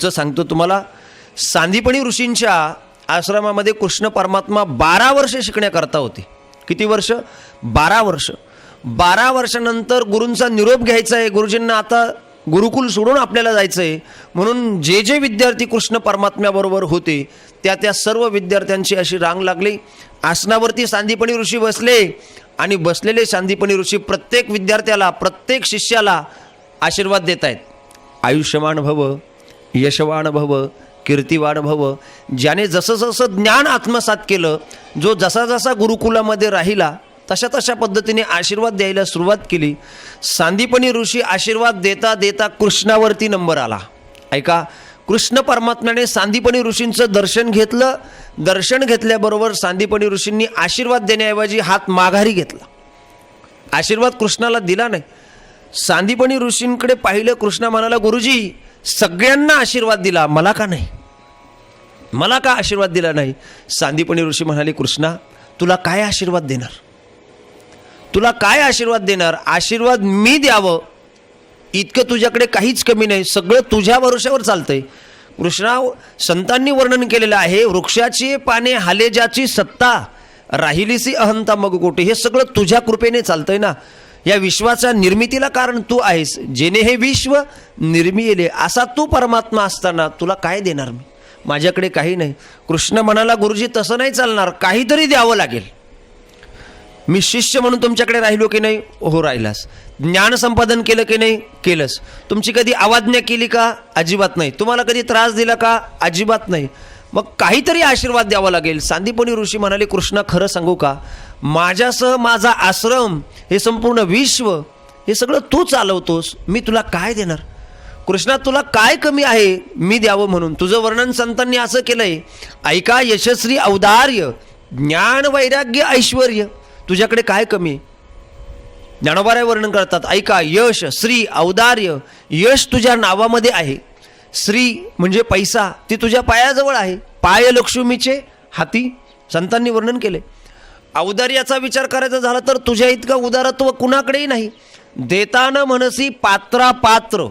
पुढचं सांगतो तुम्हाला. सांदीपणी ऋषींच्या आश्रमामध्ये कृष्ण परमात्मा बारा वर्ष शिकण्याकरता होते. किती वर्ष? बारा वर्ष. बारा वर्षानंतर गुरूंचा निरोप घ्यायचा आहे गुरुजींना आता गुरुकुल सोडून आपल्याला जायचं आहे म्हणून जे जे विद्यार्थी कृष्ण परमात्म्याबरोबर होते त्या त्या सर्व विद्यार्थ्यांची अशी रांग लागली. आसनावरती सांदीपणी ऋषी बसले आणि बसलेले सांदीपणी ऋषी प्रत्येक विद्यार्थ्याला प्रत्येक शिष्याला आशीर्वाद देत आहेत आयुष्यमान भव. यशवान भव कीर्तिवान भव ज्याने जसं जसं ज्ञान आत्मसात केलं जो जसा जसा गुरुकुलामध्ये राहिला तशा तशा पद्धतीने आशीर्वाद द्यायला सुरुवात केली. सांदीपणी ऋषी आशीर्वाद देता देता कृष्णावरती नंबर आला. ऐका कृष्ण परमात्म्याने सांदीपणी ऋषींचं दर्शन घेतलं. दर्शन घेतल्याबरोबर सांदीपणी ऋषींनी आशीर्वाद देण्याऐवजी हात माघारी घेतला. आशीर्वाद कृष्णाला दिला नाही. सांदीपणी ऋषींकडे पाहिलं कृष्णा म्हणाला गुरुजी सगळ्यांना आशीर्वाद दिला मला का नाही? मला का आशीर्वाद दिला नाही? सांदीपणी ऋषी म्हणाले कृष्णा तुला काय आशीर्वाद देणार? तुला काय आशीर्वाद देणार? आशीर्वाद मी द्यावं. इतकं तुझ्याकडे काहीच कमी नाही सगळं तुझ्या भरोश्यावर चालतंय. कृष्णा संतांनी वर्णन केलेलं आहे वृक्षाची पाने हालेजाची सत्ता राहिलीसी अहंता मग कोटी हे सगळं तुझ्या कृपेने चालतंय ना. या विश्वाच्या निर्मितीला कारण तू आहेस. जेणे हे विश्व निर्मिले असा तू परमात्मा असताना तुला काय देणार मी? माझ्याकडे काही नाही. कृष्ण म्हणाला गुरुजी तसं नाही चालणार. काहीतरी द्यावं लागेल. मी शिष्य म्हणून तुमच्याकडे राहिलो की नाही? हो राहिलास. ज्ञान संपादन केलं की नाही? केलंस. तुमची कधी अवाज्ञा केली का? अजिबात नाही. तुम्हाला कधी त्रास दिला का? अजिबात नाही. मग काहीतरी आशीर्वाद द्यावा लागेल. सांदीपणी ऋषी म्हणाले कृष्णा खरं सांगू का? माझ्यासह माझा आश्रम हे संपूर्ण विश्व हे सगळं तू चालवतोस. मी तुला काय देणार? कृष्णा तुला काय कमी आहे? मी द्यावं म्हणून. तुझं वर्णन संतांनी असं केलंय. ऐका यशस्वी औदार्य ज्ञान वैराग्य ऐश्वर तुझ्याकडे काय कमी? ज्ञानोबाराय वर्णन करतात ऐका यश श्री औदार्य यश तुझ्या नावामध्ये आहे. श्री म्हणजे पैसा ती तुझ्या पायाजवळ आहे. पाय लक्ष्मीचे हाती संतांनी वर्णन केले. औदार्याचा विचार करायचा झाला तर तुझ्या इतकं उदारत्व कुणाकडेही नाही. देताना म्हणसी पात्रा पात्र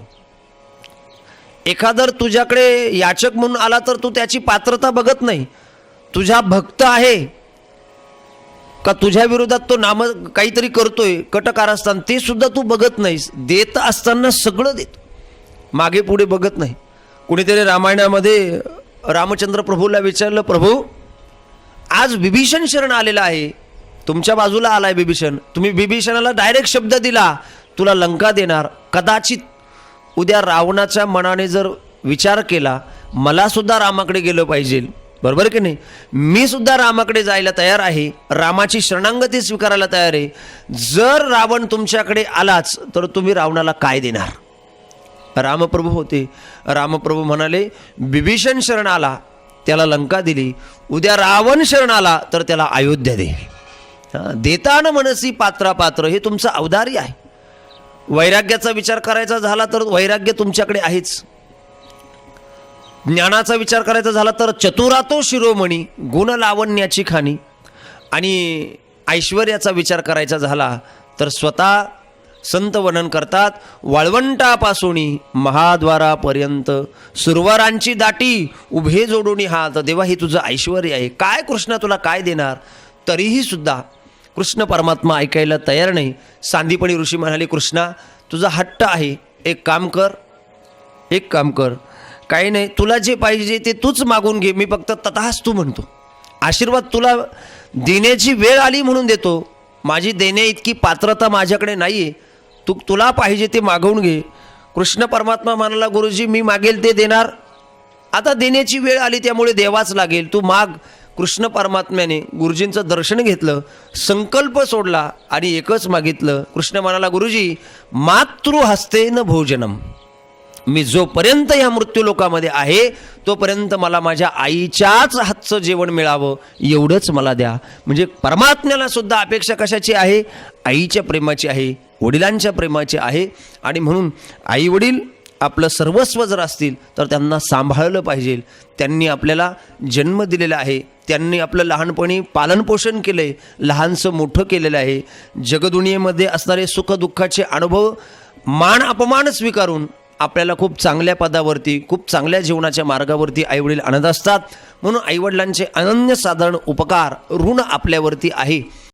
एखादर तुझ्याकडे याचक म्हणून आला तर तू त्याची पात्रता बघत नाही. तुझा भक्त आहे. का तुझ्या विरोधात तो नाम काहीतरी करतोय कटकार असताना ते सुद्धा तू बघत नाहीस. देत असताना सगळं देतो. मागे पुढे बघत नाही. कुणीतरी रामायणामध्ये रामचंद्र प्रभूला विचारलं प्रभू आज विभीषण शरण आलेला आहे. तुमच्या बाजूला आलाय विभीषण. तुम्ही विभीषणाला डायरेक्ट शब्द दिला. तुला लंका देणार. कदाचित उद्या रावणाच्या मनाने जर विचार केला मला सुद्धा रामाकडे गेलं पाहिजे. बरोबर की नाही? मी सुद्धा रामाकडे जायला तयार आहे. रामाची शरणांगती स्वीकारायला तयार आहे. जर रावण तुमच्याकडे आलाच तर तुम्ही रावणाला काय देणार? रामप्रभू होते. रामप्रभू म्हणाले बिभीषण शरण आला. त्याला लंका दिली. उद्या रावण शरण आला तर त्याला अयोध्या दे. देताना मनसी पात्रा पात्र हे तुमचं अवधारी आहे. वैराग्याचा विचार करायचा झाला तर वैराग्य तुमच्याकडे आहेच. ज्ञानाचा विचार करायचा झाला तर चतुरातो शिरोमणी गुण लावण्याची खाणी. आणि ऐश्वर्याचा विचार करायचा झाला तर स्वतः संत वर्णन करतात. वाळवंटापासून महाद्वारापर्यंत सुरवारांची दाटी उभे जोडून हात देवा हे तुझं ऐश्वर आहे. काय कृष्णा तुला काय देणार? तरीही सुद्धा कृष्ण परमात्मा ऐकायला तयार नाही. सांदीपणी ऋषी म्हणाले कृष्णा तुझा हट्ट आहे. एक काम कर. एक काम कर. काही नाही तुला जे पाहिजे ते तूच मागून घे. मी फक्त तथाच तू म्हणतो. आशीर्वाद तुला देण्याची वेळ आली म्हणून देतो. माझी देण्या इतकी पात्रता माझ्याकडे नाही आहे तू तुला पाहिजे ते मागवून घे. कृष्ण परमात्मा म्हणाला गुरुजी मी मागेल ते देणार. आता देण्याची वेळ आली त्यामुळे देवाच लागेल. तू माग. कृष्ण परमात्म्याने गुरुजींचं दर्शन घेतलं संकल्प सोडला आणि एकच मागितलं. कृष्ण म्हणाला गुरुजी मातृहस्ते न भोजनम. मी जोपर्यंत ह्या मृत्यूलोकामध्ये आहे तोपर्यंत मला माझ्या आईच्याच हातचं जेवण मिळावं एवढंच मला द्या. म्हणजे परमात्म्याला सुद्धा अपेक्षा कशाची आहे? आईच्या प्रेमाची आहे वडिलांच्या प्रेमाची आहे. आणि म्हणून आई वडील आपलं सर्वस्व जर असतील तर त्यांना सांभाळलं पाहिजे. त्यांनी आपल्याला जन्म दिलेला आहे. त्यांनी आपलं लहानपणी पालनपोषण केलं आहे लहानसं मोठं केलेलं आहे. जगदुनियेमध्ये असणारे सुखदुःखाचे अनुभव मान अपमान स्वीकारून आपल्याला खूप चांगल्या पदावरती खूप चांगल्या जीवनाच्या मार्गावरती आईवडील आणत असतात. म्हणून आईवडिलांचे अनन्यसाधारण उपकार ऋण आपल्यावरती आहे.